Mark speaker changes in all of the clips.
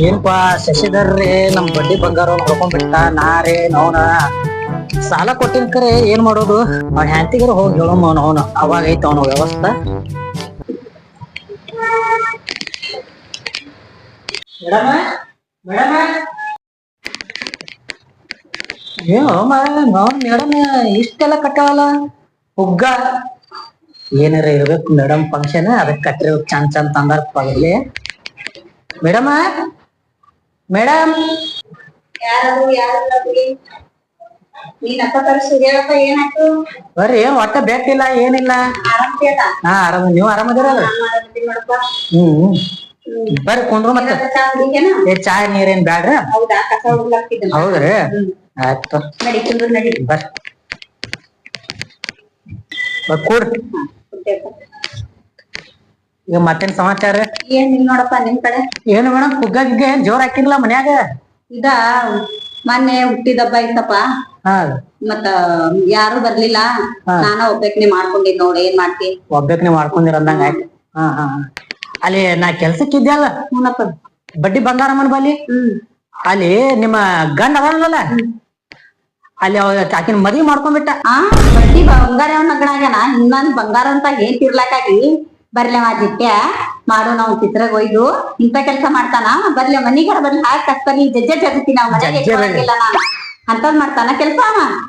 Speaker 1: ಏನಪ್ಪಾ ಶಶಿಧರ್ರಿ, ನಮ್ ಬಡ್ಡಿ ಬಂಗಾರ ಹೊಡ್ಕೊಂಡ್ಬಿಟ್ಟ ನಾರೇ ನವನ. ಸಾಲ ಕೊಟ್ಟಿನ ಕರೆ ಏನ್ ಮಾಡೋದು? ಅವ್ನ ಹ್ಯಾಂತಿಗರ ಹೋಗಿ ಹೇಳಮ್ಮ ಅವ್ನ ಅವಾಗ ಐತ ಅವನ ವ್ಯವಸ್ಥೆ. ಏನೋ ಮೇಡಮ್. ಇಷ್ಟೆಲ್ಲ ಕಟ್ಟವಲ್ಲ? ಹುಗ್ಗ. ಏನಾರ ಇರ್ಬೇಕು ಮೇಡಮ್ ಫಂಕ್ಷನ್ ಅದಕ್ಕೆ ಕಟ್ಟಿರ್ಬೇಕು ಚಂದ ಚಂದ ತಂದಾರ ಪಗಲಿ ಮೇಡಮ ಮೇಡಮ್?
Speaker 2: ಯಾರು ಬಿಡಿ ನೀನ್ ಅಪ್ಪ ತರಿಸು ಹೇಳಪ್ಪ ಏನಾಯ್ತು?
Speaker 1: ಬರ್ರಿ ಒಟ್ಟ ಬೇಕಿಲ್ಲ ಏನಿಲ್ಲ. ಹಾ ಆರಾಮ ನೀವು ಆರಾಮದಿರಲ್ಲ ಹ್ಮ್. ಬರ್ರಿ ಕುಂದ್ರು ಮತ್ತೆ. ಏ ಚಾ ನೀರೇನ್ ಬ್ಯಾಡ್ರ? ಹೌದ್ರಿ? ಆಯ್ತು.
Speaker 2: ನಡಿ ಕುಂದ್ರು ನಡಿ.
Speaker 1: ಬರ್ರಿ. ಬರ್ ಕೂಡ್ರಿ. ಈಗ ಮತ್ತೇನ್ ಸಮಾಚಾರ?
Speaker 2: ಏನ್ ಇಲ್ಲ ನೋಡಪ್ಪ ನಿಮ್ ಕಡೆ?
Speaker 1: ಏನು ಮೇಡಮ್ ಗಿಗ್ಗ ಏನ್ ಜೋರ್ ಹಾಕಿರ್ಲ ಮನ್ಯಾಗ?
Speaker 2: ಇದ ಮೊನ್ನೆ ಹುಟ್ಟಿದಬ್ಬ ಇತ್ತಪ್ಪ.
Speaker 1: ಹಾ.
Speaker 2: ಮತ್ತ ಯಾರು ಬರ್ಲಿಲ್ಲ. ನಾನ ಒಬ್ಬಾಕಿನೇ ಮಾಡ್ಕೊಂಡಿದ್ ನೋಡ್ ಏನ್ ಮಾಡ್ತಿ?
Speaker 1: ಒಬ್ಬಕ್ ನೀವ್ ಮಾಡ್ಕೊಂಡಿರ ಅಂದಂಗ ಆಯ್ತು. ಹಾ ಹಾ ಹಾ. ಅಲ್ಲಿ ನಾ ಕೆಲ್ಸಕ್ಕೆ ಅಲ್ಲ.
Speaker 2: ಹ್ಞೂನಪ್ಪ
Speaker 1: ಬಡ್ಡಿ ಬಂಗಾರಮ್ಮನ ಬಲ್ಲಿ?
Speaker 2: ಹ್ಮ್.
Speaker 1: ಅಲ್ಲಿ ನಿಮ್ಮ ಗಂಡ ಅದಲ್ಲ ಅಲ್ಲಿ ಅವ ಆಕಿನ ಮದ್ವಿ ಮಾಡ್ಕೊಂಡ್ಬಿಟ್ಟ
Speaker 2: ಆ ಬಡ್ಡಿ ಬಂಗಾರ ನಗಣಾಗ್ಯಾನ ಇನ್ನೊಂದ್ ಬಂಗಾರ ಅಂತ ಏನ್ ತಿರ್ಲಾಕಾಗಿ? ಬರ್ಲೆ ಮಾದಿತ್ಯ ಮಾಡು ನಾವು ಚಿತ್ರಗ್ ಒಯ್ದು. ಇಂತ ಕೆಲ್ಸ ಮಾಡ್ತಾನ? ಬರ್ಲೆ ಮನಿಗಾರ ಬರ್ಲಿ. ಹಾಕಿ ಕಸ್ತಲ್ಲಿ ಜಜ್ಜೆ ಜಗತ್ತಿ ನಾವ್ ಮನೆಗೆ
Speaker 1: ಜಜ್ಜೆ
Speaker 2: ಇಟ್ಕೊಳಂಗಿಲ್ಲ ನಾನು. ಅಂತದ್ ಮಾಡ್ತಾನ ಕೆಲ್ಸ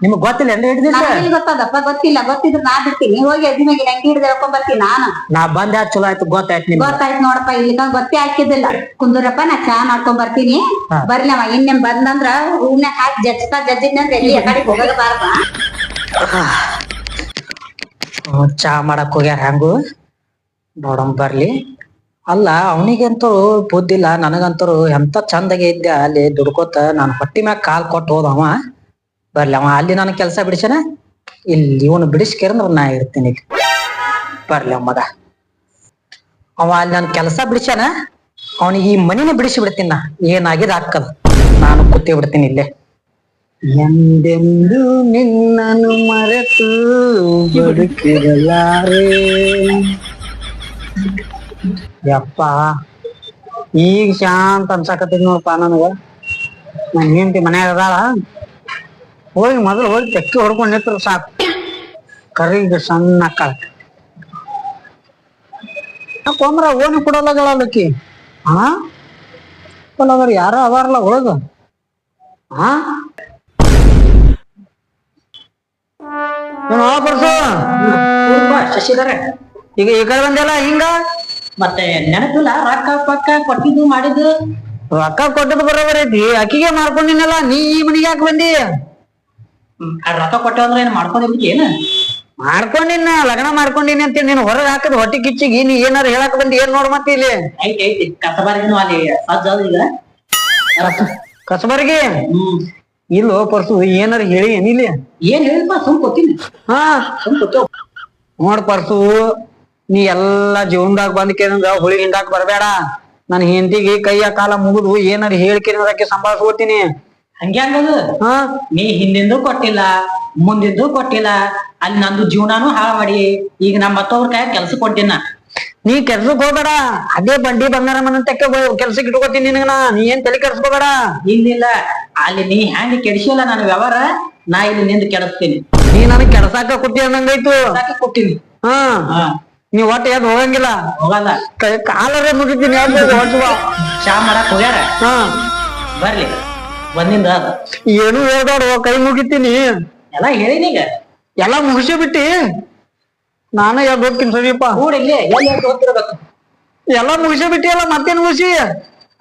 Speaker 1: ನಿಮಗ್ ಗೊತ್ತಿಲ್ಲ ಹಿಡ್ದಿಸ
Speaker 2: ನನಗೆ ಗೊತ್ತದಪ್ಪ? ಗೊತ್ತಿಲ್ಲ. ಗೊತ್ತಿದ್ರೆ ನಾ ಬಿಡ್ತೀನಿ. ಹೋಗಿ ಅದಿನಾಗಿ ನಂಗೆ ಹಿಡ್ದು ಹೇಳ್ಕೊಂಡ್ ಬರ್ತೀನಿ ನಾನು.
Speaker 1: ನಾ ಬಂದ ಚಲೋ ಆಯ್ತು? ಗೊತ್ತಾಯ್ತು ನಿಮ್ಗೆ.
Speaker 2: ಗೊತ್ತಾಯ್ತು ನೋಡಪ್ಪ ಇಲ್ಲಿ ಗೊತ್ತೇ ಹಾಕಿದ್ದಿಲ್ಲ ಕುಂದೂರಪ್ಪ ನಾ ಚಾ ಮಾಡ್ಕೊಂಡ್ ಬರ್ತೀನಿ. ಬರ್ಲಿ ಅವ ಇನ್ನೇನ್ ಬಂದಂದ್ರ ಹೂನ ಹಾಕಿ ಜಜ್ತಾ ಜಜ್ಜಿನಂದ್ರೆ ಎಲ್ಲಿ ಆ ಕಡೆ ಹೋಗದ ಬಾರಪ್ಪ
Speaker 1: ಚಾ ಮಾಡಕ್ ಹೋಗ್ಯಾರ ಹಂಗು ನೋಡಮ್ ಬರ್ಲಿ. ಅಲ್ಲ, ಅವನಿಗಂತೂ ಬುದ್ಧಿಲ್ಲ, ನನಗಂತೂ ಎಂತ ಚಂದಾಗೆ ಇದ್ದೆ ಅಲ್ಲಿ ದುಡ್ಕೋತ, ನಾನು ಹೊಟ್ಟಿ ಮ್ಯಾಗ ಕಾಲ್ ಕೊಟ್ಟು ಅವ. ಬರ್ಲಿ, ಅವ ಅಲ್ಲಿ ನನ್ನ ಕೆಲ್ಸ ಬಿಡಿಸನ ಇಲ್ಲಿ ಇವನು ಬಿಡಿಸ್ಕೇರಂದ್ರ ನಾ ಇರ್ತೀನಿ ಇಲ್ಲಿ ಬರ್ಲಿ ಅಮ್ಮದ ಅವ ಅಲ್ಲಿ ನನ್ ಕೆಲಸ ಬಿಡಿಸನ ಅವನಿಗೆ ಈ ಮನಿನ ಬಿಡಿಸಿ ಬಿಡ್ತೀನಿ ನಾ. ಏನಾಗಿದೆ ಹಾಕದ ನಾನು ಕೂತಿ ಬಿಡ್ತೀನಿ ಇಲ್ಲೇ. ಎಂದೆಂದು ನಿನ್ನನ್ನು ಮರೆತು ಬದುಕಿರಲಾರೆ? ಯಪ್ಪ. ಈಗ ಶಾಂತ ಅನ್ಸಾಕತ್ತೈತಿ ನೋಡಪ್ಪ ನನಗ. ನನ್ ಹೆಂಡತಿ ಮನ್ಯಾಗ ಅದಾಳ. ಹೋಗಿ ಮೊದಲು ಹೋಗಿ ತೆಕ್ಕಿ ಹೊಡ್ಕೊಂಡು ನಿಂತ್ರ ಸಾಕು. ಕರಿಗೆ ಸಣ್ಣ ಅಕ್ಕಾಳ ಕೊಂಬ್ರ ಓನ್ ಕೊಡಲಾಗಳಕಿ ಹಾ ಕೊಲ್ಲವ್ರ ಯಾರ ಅದಾರಲ್ಲ ಒಳಗ ಹಾ ಪರ್ಸು ಶಶಿಧರ. ಈಗ ಈ ಕಡೆ ಬಂದಲ್ಲ ಹಿಂಗ?
Speaker 3: ಮತ್ತೆ ನೆನಪಿಲ್ಲ ರೊಕ್ಕ ಪಕ್ಕ ಕೊಟ್ಟಿದ್ದು ಮಾಡಿದ್ದು.
Speaker 1: ರೊಕ್ಕ ಕೊಟ್ಟದ್ ಬರೋಬರ್ ಐತಿ. ಅಕ್ಕಿಗೆ ಮಾಡ್ಕೊಂಡಿನಲ್ಲ ನೀ ಈ ಮನಿಗೆ ಯಾಕೆ ಬಂದಿ?
Speaker 3: ಆ ರೊಕ್ಕ ಕೊಟ್ಟೆ ಅಂದ್ರೆ ಏನ್ ಮಾಡ್ಕೊಂಡಿರ್ತಿ ಏನ?
Speaker 1: ಮಾಡ್ಕೊಂಡಿನ ಲಗ್ನ ಮಾಡ್ಕೊಂಡಿನಿ ಅಂತ ನೀನ್ ಹೊರಗೆ ಹಾಕದ್ ಹೊಟ್ಟಿ ಕಿಚ್ಚಿಗೆ ನೀ ಏನಾರ ಹೇಳಕ್ ಬಂದಿ ಏನ್ ನೋಡ್ ಮತ್ತೆ ಇಲ್ಲಿ?
Speaker 3: ಐತಿ ಐತಿ. ಕಸಬಾರಿಗೂ ಅಲ್ಲಿ ಈಗ.
Speaker 1: ಇಲ್ಲೋ ಪರ್ಸು ಏನಾರ ಹೇಳಿ ಏನಿಲ್ಲ
Speaker 3: ಏನ್ ಹೇಳಿಪ್ಪ ಸುಮ್ ಕೊತ್ತೀನಿ
Speaker 1: ಹಾ.
Speaker 3: ಸುಮ್ ಕೊತ್ತ
Speaker 1: ನೋಡ್ ಪರ್ಸು. ನೀ ಎಲ್ಲಾ ಜೀವನದಾಗ ಬಂದ್ ಕೇಂದ್ರ ಹುಳಿ ಹಿಂಡಾಕ್ ಬರ್ಬೇಡ. ನನ್ ಹೆಂಡತಿಗೆ ಕೈಯ ಕಾಲ ಮುಗಿದು ಏನಾರ ಹೇಳಿಕೆ ಸಂಭಾಳಿಸ್ಕೊತೀನಿ
Speaker 3: ಹಂಗ್ಯಾಂಗದು?
Speaker 1: ಹಾ?
Speaker 3: ನೀ ಹಿಂದಿಂದು ಕೊಟ್ಟಿಲ್ಲ ಮುಂದಿಂದು ಕೊಟ್ಟಿಲ್ಲ ಅಲ್ಲಿ ನಂದು ಜೀವನಾನು ಹಾಳು ಮಾಡಿ ಈಗ ನಮ್ಮ ಮತ್ತೊಬ್ರ ಕೈ ಕೆಲ್ಸ ಕೊಟ್ಟಿನ
Speaker 1: ನೀ ಕೆಲ್ಸಕ್ ಹೋಗ್ಬೇಡ. ಅದೇ ಬಂಡಿ ಬಂಗಾರ ಮನ ತೆಕ್ಕ ಕೆಲ್ಸಕ್ಕೆ ಇಟ್ಕೋತೀನಿ ನಿನಗ ನಾ. ಏನ್ ತಲೆ ಕೆಡ್ಸ್ಕೋಬೇಡ.
Speaker 3: ಇಲ್ಲಿಲ್ಲ ಅಲ್ಲಿ ನೀ ಹ್ಯಾಂಗ ಕೆಡಿಸಿಲ್ಲ ನಾನು ವ್ಯವಹಾರ? ನಾ ಇಲ್ಲಿ ನಿಂದು ಕೆಡಿಸ್ತೀನಿ.
Speaker 1: ನೀ ನನಗ್ ಕೆಡ್ಸಾಕ ಕೊಟ್ಟಿ
Speaker 3: ಅನ್ನಂಗೈತು ಕೊಟ್ಟಿನಿ.
Speaker 1: ಹಾ.
Speaker 3: ಹಾ.
Speaker 1: ಹಾ ನೀ ಒಟ್ಟ ಎದ್ ಹೋಗಂಗಿಲ್ಲ?
Speaker 3: ಹೋಗಲ್ಲ.
Speaker 1: ಕೈ ಕಾಲರೇ ಮುಗಿತೀನಿ
Speaker 3: ಚಾ ಮಾಡಕ್ ಹೋಗ್ಯಾರ?
Speaker 1: ಹಾ.
Speaker 3: ಬರ್ಲಿ. ಬಂದಿಂದ ಅದ.
Speaker 1: ಏನು ಹೇಳ್ದಾಡು ಕೈ ಮುಗಿತೀನಿ.
Speaker 3: ಎಲ್ಲ ಹೇಳಿನೀಗ
Speaker 1: ಎಲ್ಲಾ ಮುಗಿಸಿ ಬಿಟ್ಟಿ. ನಾನು ಎದ್ ಹೋಗ್ತೀನಿ ಸರಿಯಪ್ಪ.
Speaker 3: ಕೂಡ ಇಲ್ಲಿ ಎಲ್ಲಿ ಎಲ್ಲ ಹೋಗ್ತಿರ್ಬೇಕು?
Speaker 1: ಎಲ್ಲಾ ಮುಗಿಸಿ ಬಿಟ್ಟಿಯಲ್ಲ ಮತ್ತೇನ್ ಮುಗಿಸಿ?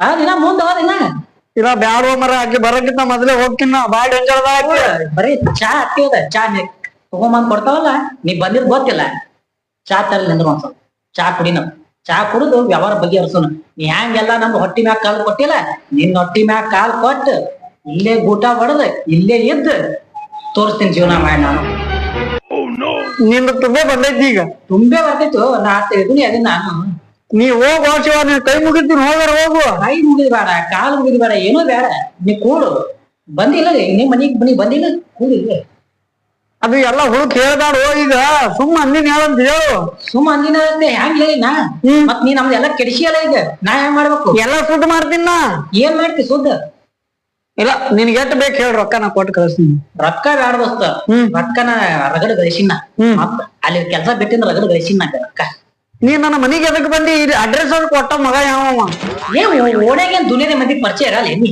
Speaker 3: ಆ ದಿನ ಮುಂದ
Speaker 1: ಇಲ್ಲ ಬ್ಯಾಡ ಮರ ಆಕಿ ಬರಕ್ಕಿಂತ ಮೊದಲೇ ಹೋಗ್ತೀನಿ ನಾ ಬಾಳ್ ಡೇಂಜರ್
Speaker 3: ಬರೀ ಚಾ ಹಾಕ್ತಿವ ಚಾ ತಗೊಂಬಂದ್ ಕೊಡ್ತಾವಲ್ಲ ನೀ ಬಂದಿದ್ ಗೊತ್ತಿಲ್ಲ. ಚಾ ತರಲಿ ನಿಂದ್ರ ಒಂದ್ ಸ್ವಲ್ಪ ಚಾ ಕುಡಿ ನಾವು ಚಾ ಕುಡಿದು ವ್ಯವಹಾರ ಬಗೆಹರಿಸೋಣ ನೀ ಹ್ಯಾಂಗೆಲ್ಲ ನಮ್ದು ಹೊಟ್ಟಿ ಮ್ಯಾಗ ಕಾಲು ಕೊಟ್ಟಿಲ್ಲ? ನಿನ್ನ ಹೊಟ್ಟಿ ಮ್ಯಾಗ ಕಾಲು ಕೊಟ್ಟು ಇಲ್ಲೇ ಗೂಟ ಹೊಡೆದು ಇಲ್ಲೇ ಇದ್ದು ತೋರಿಸ್ತೀನಿ ಜೀವನ ಮಾಡಿ ನಾನು.
Speaker 1: ನಿನ್ನ ತುಂಬೆ ಬಂದೈತಿ ಈಗ.
Speaker 3: ತುಂಬೆ ಬರ್ತಿತ್ತು ನಾ ತಿಳಿದೀನಿ ಅದನ್ನ ನಾನು.
Speaker 1: ನೀ ಹೋಗ್ ಶಿವ ನೀನ್ ಕೈ ಮುಗಿತೀನಿ ಹೋಗಾರ ಹೋಗು.
Speaker 3: ಕೈ ಮುಗಿದ್ ಬೇಡ ಕಾಲು ಮುಗಿದ್ ಬೇಡ ಏನೂ ಬೇಡ. ನೀ ಕೂಡು. ಬಂದಿಲ್ಲ ನಿಮ್ ಮನೆಗೆ ಮನೆಗೆ ಬಂದಿಲ್ಲ ಕೂಡು ಇಲ್ಲೇ.
Speaker 1: ಅದು ಎಲ್ಲ ಹುಡುಕ್ ಹೇಳ್ದಾಡು ಈಗ ಸುಮ್ಮ ಅಂದಿನ ಹೇಳಂತ ಹೇಳು.
Speaker 4: ಸುಮ್ಮ ಅಂದಿನ ಹೆಂಗ್ ಹೇಳಿನ
Speaker 1: ನಾ?
Speaker 4: ಮತ್ ನೀ ಕೆಡಿಸಿ ಅಲ್ಲ ಈಗ ನಾ ಹೆಂಗ್ ಮಾಡ್ಬೇಕು?
Speaker 1: ಎಲ್ಲ ಸುದ್ದ ಮಾಡ್ತೀನ
Speaker 4: ಏನ್ ಮಾಡ್ತಿ ಸುದ್ದ
Speaker 1: ಇಲ್ಲ ನಿನ್ಗೆ ಎಷ್ಟು ಬೇಕು ಹೇಳಿ ರೊಕ್ಕ ನಾ ಕೊಟ್ಟು ಕಳಿಸ್ತೀನಿ.
Speaker 4: ರೊಕ್ಕ ಬೇಡ ದೋಸ್ತ. ರೊಕ್ಕನ ರಗಡ್ ಗಳಿಸಿನ
Speaker 1: ಹ್ಮ್.
Speaker 4: ಮತ್ ಅಲ್ಲಿ ಕೆಲ್ಸ ಬಿಟ್ಟಿನ ರಗಡ್ ಗಳಿಸಿನ ರೊಕ್ಕ.
Speaker 1: ನೀ ನನ್ನ ಮನೆಗೆ ಎದಕ್ ಬಂದಿ? ಇದು ಅಡ್ರೆಸ್ ಅವ್ರು ಕೊಟ್ಟ ಮಗ ಯಾವ
Speaker 4: ಏನ್ ಓಣ್ಯಾಗ ದುನಿಯಾದ ಮಂದಿ ಪರಿಚಯ ಇರಲ್ಲ ನೀ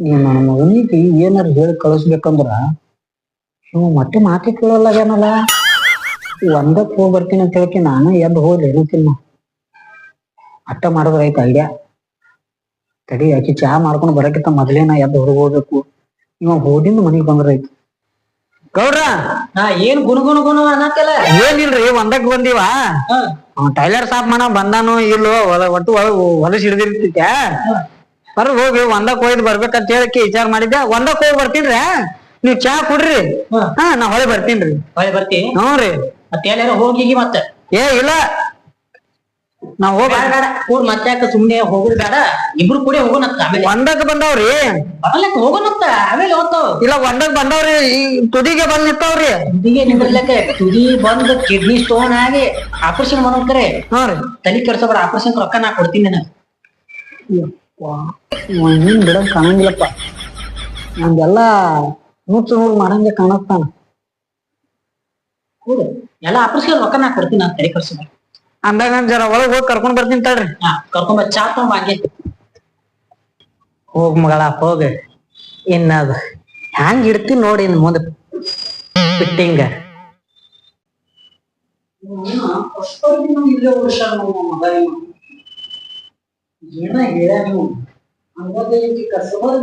Speaker 3: ನನ್ನ ಮಗನಿಗೆ ಏನಾರ ಹೇಳಿ ಕಳಿಸ್ಬೇಕಂದ್ರ ಇವ್ ಮತ್ತೆ ಮಾತಿ ಕೇಳಲ್ಲಾಗ್ಯಾನಲ್ಲ ಒಂದಕ್ಕೆ ಹೋಗಿ ಬರ್ತೀನಿ ಅಂತ ಹೇಳಕ್ಕೆ ನಾನು ಎದ್ದು ಹೋದ್ರೆ ಏನಕ್ಕಿಲ್ಲ ಅಟ್ಟ ಮಾಡಿದ್ರೆ ಆಯ್ತು ಐಡಿಯಾ ತಡಿ ಆಕಿ ಚಹಾ ಮಾಡ್ಕೊಂಡು ಬರಕ್ಕಿಂತ ಮೊದಲೇ ನಾ ಎದ್ದು ಹೊರಗೆ ಹೋಗ್ಬೇಕು. ಇವ ಹೋದಿಂದ ಮನೆಗೆ ಬಂದ್ರ ಐತಿ
Speaker 1: ಗೌಡ್ರ
Speaker 4: ಹಾ ಏನ್ ಗುಣ ಗುಣ ಏನಿಲ್ಲ ಅನ್ನತ್ತಲ್ಲ
Speaker 1: ಏನಿಲ್ರಿ ಒಂದಕ್ಕೆ ಬಂದಿವ? ಟೈಲರ್ ಸಾಫ್ ಮಾಡ ಬಂದಾನು ಇಲ್ಲೋ ಒಟ್ಟು ಒಳ ಹೊಲಸ್ ಹಿಡಿದಿರ್ತೈತೆ ಹೊರಗ್ ಹೋಗಿ ಒಂದಕ್ ಹೋಯ್ದು ಬರ್ಬೇಕಂತ ಹೇಳಕ್ಕೆ ವಿಚಾರ ಮಾಡಿದ್ದೆ. ಒಂದಕ್ಕೆ ಹೋಗಿ ಬರ್ತೀನ್ರಿ ನೀವ್ ಚಾ ಕುಡ್ರಿ.
Speaker 4: ಹಾ.
Speaker 1: ನಾ ಹೊಳೆ ಬರ್ತೀನ್ರಿ.
Speaker 4: ಹೊಳೆ ಬರ್ತಿ
Speaker 1: ಹ್ಞೂ ರೀ.
Speaker 4: ಮತ್ತೆ ಹೋಗಿ ಮತ್ತೆ.
Speaker 1: ಏ ಇಲ್ಲ. ನಾ ಹೋಗ
Speaker 4: ಕೂಡ್ ಮತ್ತೆ ಸುಮ್ನೆ ಹೋಗುದು ಬೇಡ. ಇಬ್ರು ಕೂಡ ಹೋಗೋಣತ್ತ ಆಮೇಲೆ.
Speaker 1: ಒಂದಕ್ ಬಂದವ್ರಿ.
Speaker 4: ಹೋಗೋಣತ್ತ ಆಮೇಲೆ ಹೋಗ್ತಾವ.
Speaker 1: ಇಲ್ಲ ಒಂದಕ್ ಬಂದವ್ರಿ. ಈ ತುದಿಗೆ ಬಂದ್ ನಿಂತಾವ್ರಿ.
Speaker 4: ತುದಿಗೆ ನಿಂದ್ರಲಕ್ಕ ತುದಿ ಬಂದ್ ಕಿಡ್ನಿ ಸ್ಟೋನ್ ಆಗಿ ಆಪರೇಷನ್ ಮಾಡೋಕರೆ
Speaker 1: ಹಾ ರೀ.
Speaker 4: ತಲೆ ಕೆಡ್ಸೋಬೇಡ ಆಪರೇಷನ್ ರೊಕ್ಕ ನಾ ಕೊಡ್ತೀನಿ ನನಗೆ
Speaker 3: ಹಿಂಗ್ ಬಿಡಂಗ್ ಕಾಣಂಗಿಲ್ಲಪ್ಪ. ನಂದೆಲ್ಲ ನೂಚು ನೂರು ಮಾಡಂಗೆ ಕಾಣಸ್ತಾನ.
Speaker 4: ಕೂಡು ಎಲ್ಲ ಆಪರ್ಸ್ಗೆ ರೊಕ್ಕ ನಾ ಕೊಡ್ತೀನಿ ನಾನು ತಲೆ ಕೆಡ್ಸೋಬೇಡ
Speaker 1: ಅಂದಾಗ ನಾನ್ ಜರ ಒಳಗ್ ಹೋಗಿ ಕರ್ಕೊಂಡ್ ಬರ್ತೀನಿ ತಡ್ರಿ.
Speaker 4: ಹಾ ಕರ್ಕೊಂಬ ಚಾ ತಗೊಂಡ್ ಹಂಗೆ.
Speaker 3: ಹೋಗ್ ಮಗಳ ಹೋಗ. ಇನ್ನದ ಹ್ಯಾಂಗ್ ಇಡ್ತೀನಿ ನೋಡಿ ಇನ್ ಮುಂದೆ ಫಿಟ್ಟಿಂಗ್
Speaker 4: ಏನ ಹೇಳ ನೀವು ಹಂಗಾಗಿ ಕಸಬರ್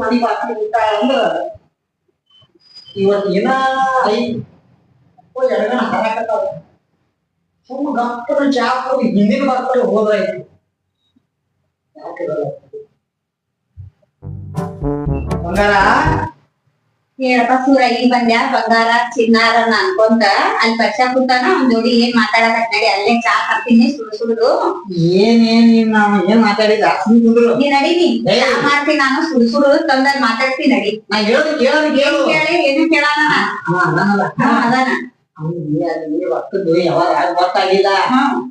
Speaker 4: ಮನಿ ಬಾಕಿ ಊಟ ಅಂದ್ರ ಇವತ್ ಏನ ಐ ಎರಗಣ ಹಾರಾಕತ್ತಾವ ಸುಮ್ಮ ಗಪ್ಪನ ಚಾ ಕೊಡಿ ಹಿಂದಿನ ಬರ್ತಾರೆ ಹೋದ್ರಾಯ್ತು ಯಾಕೆ? ಬಂಗಾರ?
Speaker 2: ಹೇಳಪ್ಪ ಸೂರ ಇಲ್ಲಿ ಬಂದ್ಯಾ? ಬಂಗಾರ ಚಿನ್ನಾರ ಅನ್ಕೊಂತ ಅಲ್ಲಿ ಪಕ್ಷ ಕುಂತಾನ. ಒಂದ್ ಜೋಡಿ ಏನ್ ಮಾತಾಡಕತ್ ನಡಿ ಅಲ್ಲೇ ಚಾ ಹಾಕ್ತೀನಿ ಸುಡು ಸುಡುದು.
Speaker 4: ಏನೇನ್ ಏನ್ ಮಾತಾಡಿದ
Speaker 2: ನೀ. ನಡೀನಿ. ಚಾ ಮಾಡ್ತೀನಿ ನಾನು ಸುಡು ಸುಡುದು ತಂದಲ್ಲಿ ಮಾತಾಡ್ತೀನಿ ನಡಿ.
Speaker 4: ನಾನು ಹೇಳೋದು ಕೇಳೋದು
Speaker 2: ಏನ್
Speaker 4: ಕೇಳು
Speaker 2: ಕೇಳಿ ಏನು
Speaker 4: ಅದಾನಲ್ಲ.
Speaker 2: ಅದಾನ.
Speaker 4: ರೊಕ್ಕದ್ದು ಯಾವಾಗ ಗೊತ್ತಾಗಿಲ್ಲ.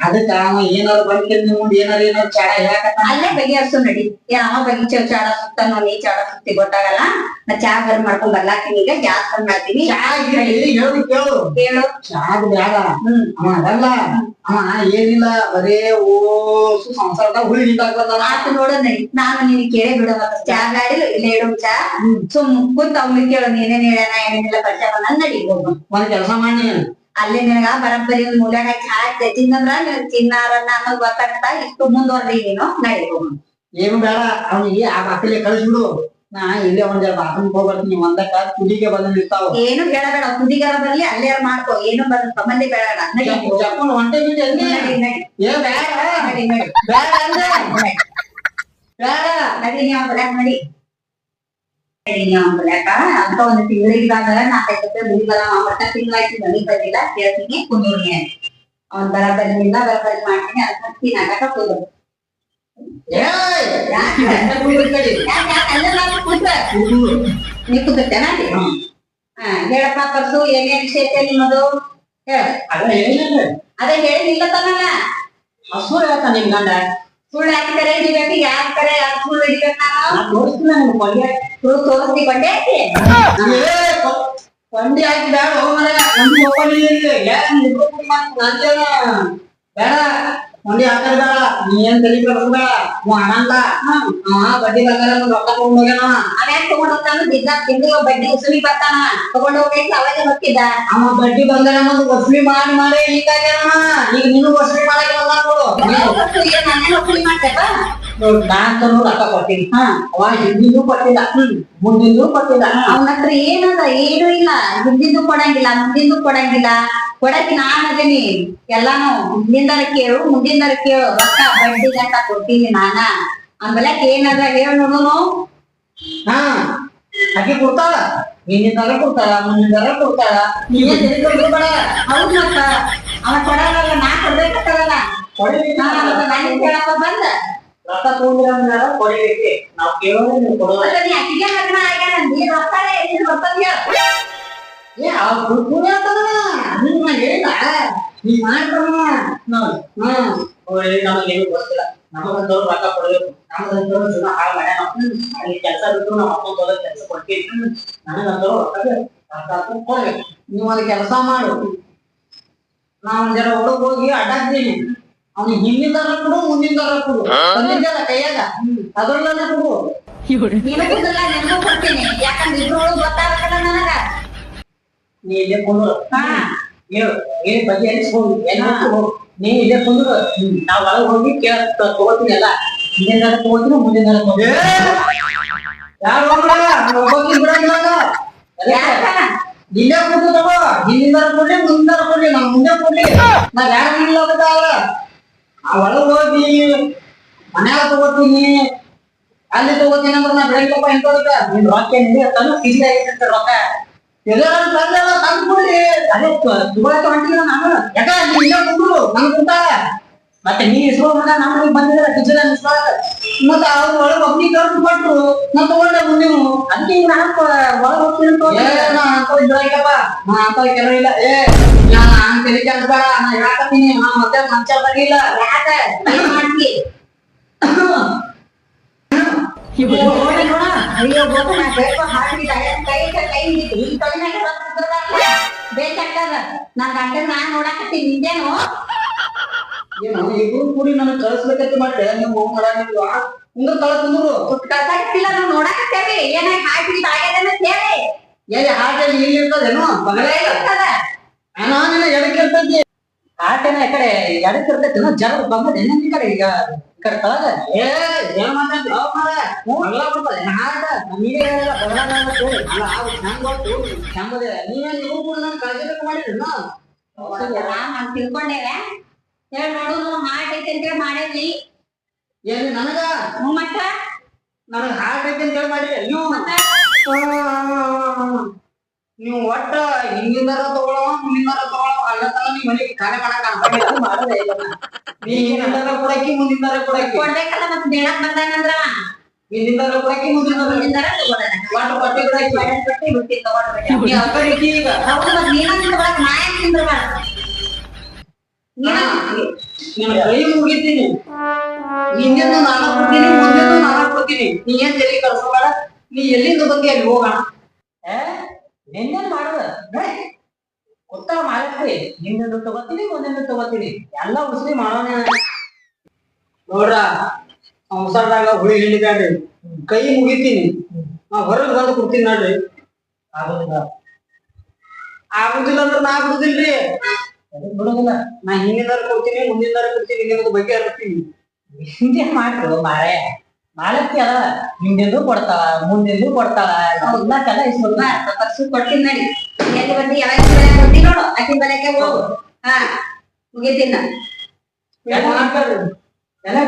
Speaker 4: ಅದಕ್ಕ ಅವ ಏನಾರು ಬಂದ್ಕೆ ಮುಂದ್ ಏನಾರು ಏನಾರು ಚಾಡ ಹೇಳಕತ್ತಾನ?
Speaker 2: ಅಲ್ಲೇ ಬಗೆಹರ್ಸು ನಡಿ. ಏನ್ ಬಗೀಚ ಚಾಡ ಸುತ್ತಾನೋ ನೀ ಚಾಡ ಸುತ್ತಿ ಗೊತ್ತಾಗಲ್ಲ. ನಾ ಚಾ ಮಾಡ್ಕೊಂಡ್ ಬರ್ಲಾತೀನಿ ಈಗ ಗ್ಯಾಸ್ ಬಂದ್ ಮಾಡ್ತೀನಿ.
Speaker 4: ಹೇಳಿ ಚಾದ ಬ್ಯಾಡ. ಅವ ಅದಲ್ಲ. ಅವ ಏನಿಲ್ಲ ಬರೇ ಸಂಸಾರದಾಗ ಹುಳಿ
Speaker 2: ಆತು ನೋಡು ನಡಿ. ನಾನು ನಿನ್ ಕೇಳೇ ಬಿಡ ಮತ್ತ ಚಾ ಗಾಡಿ ಇಲ್ಲೇ ಇಡು ಚಾ. ಸುಮ್ ಕುಂತ ಅವ್ನಿಗೆ ಕೇಳೋ ನೀನೇನ್ ಹೇಳ್ಯಾನ ಏನೇನಿಲ್ಲ ಪರಿಚಯ ನಡಿ
Speaker 4: ಒಂದ್ ಕೆಲಸ ಮಾಡಿ
Speaker 2: ಅಲ್ಲಿ ನಿನಗ ಬರಬ್ಬರಿ ಒಂದ್ ಮೂಲ್ಯಾಗ ಚಾ ತಿನ್ನಂದ್ರ ನೀನ್ ಚಿನ್ನಾರನ್ನ ಅನ್ನೋದು ಗೊತ್ತಾಗ್ತಾ ಇಷ್ಟು ಮುಂದುವರ್ದಿ ನೀನು ನಡಿ ಹೋಗು.
Speaker 4: ಏನು ಬೇಡ ಅವನಿಗೆ ಆ ಬಾಕಲೆ ಕಳಿಸ್ಬಿಡು. ನಾ ಇಲ್ಲೇ ಒಂದ್ ಬಾತ್ರೂಮ್ ಹೋಗ್ಬರ್ತೀನಿ ಒಂದಕ್ಕ ಕುದಿಗೆ ಬಂದು ನಿಲ್ತಾವ.
Speaker 2: ಏನು ಹೇಳಬೇಡ ಕುದಿಗಾರ ಬರ್ಲಿ ಅಲ್ಲೇ ಮಾಡ್ಕೋ ಏನು ಬರ ಸಂಬಂಧಿ ಬೇಡ.
Speaker 4: ಚಪ್ಪಲ್ ಹೊಂಟೆ ಬಿಟ್ಟು ಎಲ್ಲಿ? ಏ ಬೇಡ. ಬೇಡ ಅಂದೆ ಬೇಡ.
Speaker 2: ನಡಿ ನೀವು ಬಲ್ಯಾಕ ನಡಿ. ನೀವು ಬಲ್ಯಾಕ ಅಂತ ಒಂದು ತಿಂಗಳಿಗಾಗ ನಾಲ್ಕೈದು ರೂಪಾಯಿ ಮುಗಿಬಲ್ಲ ಮಾಡ್ತಾ ತಿಂಗಳಾಯ್ತು ಮನಿ ಬಂದಿಲ್ಲ ಕೇಳ್ತೀನಿ ಕುಂದೂರಿ ಅವ್ನ್ ಬರಬರಿನಿಂದ ಬರಬರಿ ಮಾಡ್ತೀನಿ ಅದ್ ಹತ್ತಿ
Speaker 4: ಮಾಡ್ತೀನಿ!
Speaker 2: ಯಾಕೆ
Speaker 4: ಎಂತ ಕುಂದ್ರು ಈ ಕಡೆ?
Speaker 2: ಯಾಕೆ ಅಲ್ಲೆಲ್ಲ ಕೂತ
Speaker 4: ಕುಂದ್ರು.
Speaker 2: ನೀ ಕೂತೇನ ಹಾ ಹೇಳಪ್ಪ ಪರ್ಸು ಏನೇನ್ ಐತೆ ನಿಮ್ಮದು ಅದೇ ಹೇಳಿಲ್ಲ ನಿಲ್ಲತ್ತನಲ್ಲ
Speaker 4: ಹಸು ಹೇಳ್ತಾನೆ ನಿಮ್ ಗಂಡ
Speaker 2: ಸುಳ್ಳು ಯಾಕೆ ಕರೆ ಹಿಡಿಬೇಕು ಯಾರ ಕರೆ ಯಾರು ಸುಳ್ಳು ಹಿಡಿಬೇಕು ನಾನು
Speaker 4: ನಾನ್ ತೋರಿಸ್ತೀನಿ ನಿಮ್ ಕೊಂಡೆ
Speaker 2: ಸುಳ್ಳು ತೋರಿಸ್ತಿ ಕೊಂಡೆ
Speaker 4: ಹಾಕಿ ಕೂಡಿ ನಾಚ್ಯಾನ? ಬೇಡ. ಕೊಂಡಿ ಹಾಕಲ್ಲ ನೀನ್ ನೀ ಏನ್ ತಲೆ ಹಾ. ಅವ ಅಣ್ಣಲ್ಲ ಅವ ಬಡ್ಡಿ ಬಂಗಾರ ರೊಕ್ಕ ತಗೊಂಡ್ ಹೋಗ್ಯಾನ.
Speaker 2: ತಗೊಂಡ್ ಹೋಗ್ತಾನ? ದಿನ ತಿಂಗಳು ಬಡ್ಡಿ ಉಸುಲಿ ಬರ್ತಾನ. ತಗೊಂಡ್ ಹೋಗ್ಬೇಕು ಅವಾಗ
Speaker 4: ಅವ ಬಡ್ಡಿ ಬಂಗಾರ ಒಂದು ವಸೂಲಿ ಮಾಡಿ ಮಾಡಿ ಹೀಗಾಗ್ಯಾನ ಈಗ ನೀನು ವಸೂಲಿ ಮಾಡಕ್ಕೆ ಬಂದ ನೋಡು
Speaker 2: ನಾನೇ
Speaker 4: ರೊಕ್ಕ ಹಾ. ಅವ ಹಿಂದಿಂದು ಕೊಟ್ಟಿಲ್ಲ. ಮುಂದಿಂದು ಕೊಟ್ಟಿಲ್ಲ.
Speaker 2: ಅವನ ಹತ್ರ ಏನದ? ಏನು ಇಲ್ಲ. ಹಿಂದಿಂದು ಕೊಡಂಗಿಲ್ಲ ಮುಂದಿಂದು ಕೊಡಂಗಿಲ್ಲ. ಕೊಡಕ್ಕೆ ನಾನ್ ಅದೀನಿ. ಎಲ್ಲಾನು ಹಿಂದಿಂದರ ಕೇಳು ಮುಂದಿಂದರ ಕೇಳು. ರೊಕ್ಕ ಬಡ್ಡಿ ಅಂತ ಕೊಡ್ತೀನಿ ನಾನ. ಆಮೇಲೆ ಏನದ ಹೇಳು ನೋಡುನು.
Speaker 4: ಹಾ ಕೊಡ್ತಾಳ. ಹಿಂದಿಂದರ ಕೊಡ್ತಾಳ ಮುಂದಿಂದರ ಕೊಡ್ತಾಳ. ನೀವೇ.
Speaker 2: ಹೌದ್ ಮತ್ತ. ಅವ ಕೊಡಲ್ಲ ನಾ ಕೊಡ್ಬೇಕಾಗಲ್ಲ. ನಾನು ಕೇಳಪ್ಪ ಬಂದ.
Speaker 4: ರೊಕ್ಕ ತಗೊಂಡಿರ ಕೊಡಿಬೇಕು. ನಾವು ಕೇಳೋದೇ ನೀವು ಕೊಡೋದು
Speaker 2: ಅಕ್ಕಿಗೆ ಲಗ್ನ ಆಗ್ಯಾನ. ನೀ ರೊಕ್ಕ
Speaker 4: ಕುರ್ಕುರಿ ಆಗ್ತದ ನಿನ್ನ ಹೇಳಿದ ನೀ ಮಾಡ್ತಾನ ನೋಡಿ ಹ್ಮ್. ಓಯ್ ನಮಗೆ ಏನು ಗೊತ್ತಿಲ್ಲ. ನಮಗಂತವ್ರು ರೊಕ್ಕ ಕೊಡ್ಬೇಕು. ನಮಗಂತವ್ರು ಜೀವನ ಹಾಳು ಮಾಡ್ಯಾನ. ಅಲ್ಲಿ ಕೆಲಸ ಬಿಟ್ಟು ನಾವು ಅಪ್ಪ ತೋಲ ಕೆಲಸ ಕೊಡ್ತೀವಿ ನನಗಂತವ್ರು ರೊಕ್ಕ ರೊಕ್ಕ ಕೊಡ್ಬೇಕು ನೀವು ಅಲ್ಲಿ ಕೆಲಸ ಮಾಡು. ನಾನು ಒಂದ್ ಜರ ಒಳಗ್ ಹೋಗಿ ಅಡ್ಡಾಡ್ತೀನಿ ಅವ್ನಿಗೆ ಹಿಂದಿನ ಕೊಡು ಮುಂದಿನ ಕೊಡು. ಬಂದಿದ್ದಲ್ಲ ಕೈಯಾಗ? ಅದ್ರಲ್ಲ ಕೊಡು.
Speaker 2: ನಿನಗೂ ಕೊಡ್ತೀನಿ. ಯಾಕಂದ್ರೆ ಇದ್ರೊಳಗೆ ಗೊತ್ತಾಗಲ್ಲ ನನಗ.
Speaker 4: ನೀ ಇಲ್ಲೇ ಕುಂದ್ರು
Speaker 2: ಹಾ
Speaker 4: ಹೇಳು ಏನ್ ಬಗ್ಗೆ ಎಲ್ಲಿ ಹೋಗು ನೀ ಇಲ್ಲೇ ಕುಂದ್ರು ನಾವ್ ಒಳಗ್ ಹೋಗಿ ಕೇಳ ತಗೋತೀನಿ ಎಲ್ಲ ಹಿಂದಿನ ತಗೋತೀನಿ ಮುಂದಿನ ತಗೋತೀನಿ ಯಾರು ಹೋಗ್ಬೇಡ ಒಬ್ಬಕ್ಕೆ ಬಿಡಂಗಿಲ್ಲ
Speaker 2: ಯಾಕ
Speaker 4: ಇಲ್ಲೇ ಕುಂತು ತಗೋ ಹಿಂದಿನ ಕೊಡ್ಲಿ ಮುಂದಿನ ಕೊಡ್ಲಿ ನಾವ್ ಮುಂದೆ ಕೊಡ್ಲಿ ನಾವ್ ಯಾರು ಇಲ್ಲ ಹೋಗಲ್ಲ ಆ ಒಳಗ್ ಹೋಗಿ ಮನ್ಯಾಗ ತಗೋತೀನಿ ಅಲ್ಲಿ ತಗೋತೀನಿ ಅಂದ್ರೆ ನಾ ಬೆಳಗ್ಗೆಪ್ಪ ಎಂತದಕ್ಕ ನಿನ್ ರೊಕ್ಕ ಏನಿದೆ ತನ್ನ ಕಿಸಿ ಆಗಿರ್ತೈತೆ ರೊಕ್ಕ ಮತ್ತೆ ನೀ ಇಸ್ರೋ ಮಗ ಬಂದಿಲ್ಲ ಕಿಚನ್ ಇಸ್ಕೊಳಕ ಮತ್ತೆ ಅವ್ರು ಒಳಗೆ ಒಬ್ನಿಗೆ ಕರ್ದು ಕೊಟ್ರು. ನಾ ತಗೊಂಡೆ ಮುಂದಿನ ಅದಕ್ಕೆ ಈಗ ನಾನು ಒಳಗೆ ಹೋಗ್ತೀನಿ ಅಂತ ಅಂತ ಅಂತ ಕೆಲವು ಇಲ್ಲ. ಏ ನಾ ಹಂಗ್ ತಲೆ ಕೆಲ್ಸ ಬೇಡ. ನಾ ಹೇಳಕತ್ತೀನಿ. ಮತ್ತೆ ಮಂಚ ಬರಲಿಲ್ಲ
Speaker 2: ಯಾಕೆ? ಬೇಕಾಗ್ತದ ನನ್ ಗಂಡನ ನಾನ್ ನೋಡಕತ್ತೀನಿ ನಿಂದೇನು
Speaker 4: ಏನು ಇಬ್ರು ಕೂಡಿ ನನಗೆ ಕಳಿಸ್ಬೇಕಂತ ಮಾಡ್ರೆ ನೀವು ಹೋಗ್ ಮಾಡಂಗಿಲ್ವಾ ಹಿಂಗ ಕಳ್ಸಂದ್ರು ಕುಂದ್ರು
Speaker 2: ಕಳ್ಸಾಕತ್ತಿಲ್ಲ ನಾವು ಏನ ಏನಾಗಿ ಹಾಕಿ ಆಗ್ಯದ ಹೇಳಿ
Speaker 4: ಎಲ್ಲಿ ಹಾಟಲ್ಲಿ ಇಲ್ಲಿ ಇರ್ತದೇನು ಬಗಲೇ
Speaker 2: ಇರ್ತದ
Speaker 4: ನಾನು ಎಡಕ್ಕೆ ಈ ಕಡೆ ಎಡಕ್ಕೆ ಇರ್ತೈತಿ ಬಂದದ ಕಡೆ ಈಗ ಹೆಂಗದೆ ನಾನು
Speaker 2: ತಿಳ್ಕೊಂಡೇವೆ. ಹೇಳಿ ನೋಡು ಅಂತೇಳಿ ಮಾಡೇವಿ
Speaker 4: ಏನ್ ನನಗ?
Speaker 2: ಮತ್ತ
Speaker 4: ನನಗ್ ಹಾರ್ಟ್ ಐತಿ ಅಂತ ಹೇಳಿ ಮಾಡಿರಿ ನೀವು
Speaker 2: ಮತ್ತ
Speaker 4: ನೀವು ಒಟ್ಟ ಹಿಂಗಿಂದ ತಗೊಳ್ಳೋ ಮುಂದಿಂದಾರ ತಗೊಳ್ಳೋ ಮನೆಗೆ ಕಾರ್ಯ ಮಾಡಕ್ ಮಾಡೋದೇ ಇಲ್ಲ. ನಾ. ನೀ ಹಿಂದಿಂದಾರ ಕೊಡಕ್ಕಿ ಮುಂದಿಂದಾರ ಕೊಡಕ್ಕಿ
Speaker 2: ಕೊಡ್ಬೇಕಲ್ಲ ಮತ್ತೆ ದೇಣಕ್ ಬಂದಾನಂದ್ರ?
Speaker 4: ಹಿಂದಿಂದಾರ ಕೊಡಕ್ಕಿ ಮುಂದಿಂದಾರ
Speaker 2: ಮುಂದಿಂದಾರ ತಗೊಳ್ಳೋಣ
Speaker 4: ಒಟ್ಟು ಕೊಟ್ಟಿ ಕೊಡಕ್ಕಿ
Speaker 2: ಬಡನ್ ಬಟ್ಟಿ ಬಿಟ್ಟಿ ತಗೊಂಡ್ಬಿಡ
Speaker 4: ನೀ ಆ ಈಗ.
Speaker 2: ಹೌದು ಮತ್ತೆ ನೀನ
Speaker 4: ನಿನ್ನ ಕೈ ಮುಗಿತೀನಿ. ಹಿಂದಿಂದ ನಾನು ಕೊಡ್ತೀನಿ ಮುಂದಿನ ನಾನು ಕೊಡ್ತೀನಿ. ನೀ ಏನ್ ತಲೆ ಕಳ್ಸೋಬೇಡ ನೀ ಎಲ್ಲಿಂದ ಬಂದಿ ಅಲ್ಲಿ ಹೋಗೋಣ? ನಿನ್ನೇನ್ ಮಾಡುದ. ಗೊತ್ತಾ ಮಾಡಕ್ರಿ ಹಿಂದಿಂದ ತಗೋತೀನಿ ಮುಂದಿನ ತಗೋತೀನಿ. ಎಲ್ಲ ಉಸಿರಿ ಮಾಡೋಣ ನೋಡ್ರ, ಸಂಸಾರದಾಗ ಹುಳಿ ಹಿಡಿದಾಡ್ರಿ ಕೈ ಮುಗಿತೀನಿ. ನಾ ಹೊರಗೆ ಬಂದು ಕೊಡ್ತೀನಿ ನೋಡ್ರಿ. ಆಗುದಿಲ್ಲ. ಆಗುದಿಲ್ಲ ಅಂದ್ರೆ ನಾ ಬಿಡುದಿಲ್ರಿ. ಬಿಡುದಿಲ್ಲ. ನಾ ಹಿಂದಿನ ಕೊಡ್ತೀನಿ ಮುಂದಿನ ಕೊಡ್ತೀನಿ ನಿಮ್ದು ಬಗ್ಗೆ ಹಾಕ್ತೀನಿ ಹಿಂದೆ ಮಾಡ್ರು ಮಾರೇ ಮಾಲಕ್ಕಿ ಅದ ಹಿಂದೆಂದು ಕೊಡ್ತಾಳ ಮುಂದೆಂದು ಕೊಡ್ತಾಳ. ಎಲ್ಲ ಕೆಲ
Speaker 2: ಪರ್ಸು ಕೊಡ್ತೀನಿ ನಡಿ. ಎಲ್ಲಿ ಬಂದಿ ಕೊಡ್ತೀನಿ ನೋಡು. ಆಕಿನ ಬೆಲೆಗೆ ಹೋಗು. ಹಾ ಮುಗಿತೀನ.
Speaker 4: ಎಲ್ಲ ಮಾಡ್ತಾರ್ರಿ ಎಲ್ಲ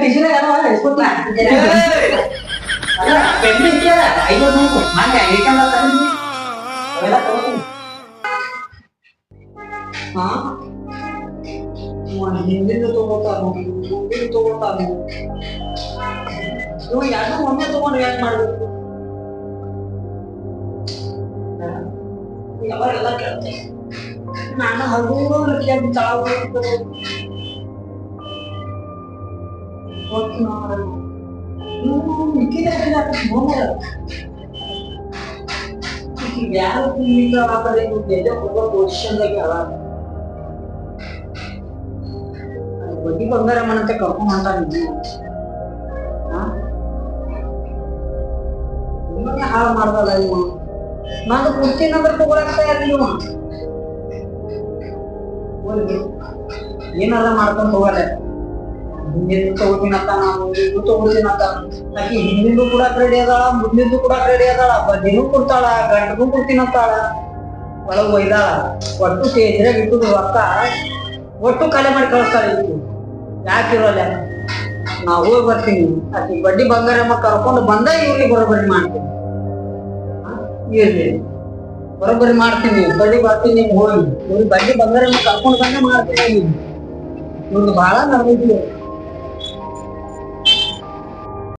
Speaker 4: ನೂರು ತಂದಿದ್ದೀನಿ ಅವೆಲ್ಲ ತಗೋತೀನಿ ಹಾ? ತಗೋತಾರ ಮುಂದಿನ ತಗೋತಾನು. ಇವು ಎರಡು ಒಮ್ಮೆ ತಗೊಂಡು ಯಾಕೆ ಮಾಡ್ಬೇಕು ಯಾವಾಗೆಲ್ಲ ಕೇಳ್ತೀನಿ ನಾನು ಹಗುರು ಕೇಳಿ ಚಾವು ಯಾರು ತಿಂದಿಲ್ಲ ಆ ಕಡೆ ಎದೆ ಹೋಗೋ ಪೊಸಿಷನ್ದಾಗೆ ಅವ ಬಡ್ಡಿ ಬಂಗಾರ ಮನಂತೆ ಕರ್ಕೊಂಡ್ ಹೊಂಟಾನ ನಿಮ್ಮನ್ನೇ ಹಾಳು ಮಾಡ್ದಲ್ಲ ಇವ ನಾನು ಕೊಡ್ತೀನಿ ಅಂದ್ರೆ ತಗೊಳಕ್ ಹೋಗ್ಲಿ. ಏನಾರ ಮಾಡ್ಕೊಂಡ್ ಹೋಗಲ್ಲ ಹಿಂದಿನ ತಗೋತೀನಂತ ನಾನು ಇದು ತಗೋತೀನಂತ. ಆಕಿ ಹಿಂದಿಂದು ಕೂಡ ರೆಡಿ ಅದಾಳ, ಮುಂದಿಂದು ಕೂಡ ರೆಡಿ ಅದಾಳ. ಬಡ್ಡಿನೂ ಕೊಡ್ತಾಳ ಗಂಟಗೂ ಕೊಡ್ತೀನಂತಾಳ. ಒಳಗ್ ಒಯ್ದಾಳ. ಒಟ್ಟು ಸೇದ್ರಾಗ ಬಿಟ್ಟು ಅಕ್ಕ ಒಟ್ಟು ಕಲೆ ಮಾಡಿ ಕಳಿಸ್ತಾಳ ಇಟ್ಟು ಯಾಕಿರೋಲ್ಲ ನಾ ಹೋಗಿ ಬರ್ತೀನಿ. ಆಕಿ ಬಡ್ಡಿ ಬಂಗಾರಮ್ಮ ಕರ್ಕೊಂಡು ಬಂದ ಇವ್ರಿಗೆ ಬರೋಬ್ಬರಿ ಮಾಡ್ತೀನಿ? ಇರ್ಲಿ. ಬರೋಬ್ಬರಿ ಮಾಡ್ತೀನಿ, ಬಡ್ಡಿ ಬರ್ತೀನಿ ಹೋಗಿ. ಇವ್ರಿಗೆ ಬಡ್ಡಿ ಬಂದರೆ ಕರ್ಕೊಂಡು ಬಂದೇ ಮಾಡ್ತೀನಿ. ಇವ್ರದ್ದು ಬಹಳ ನಡೆದಿದ್ವಿ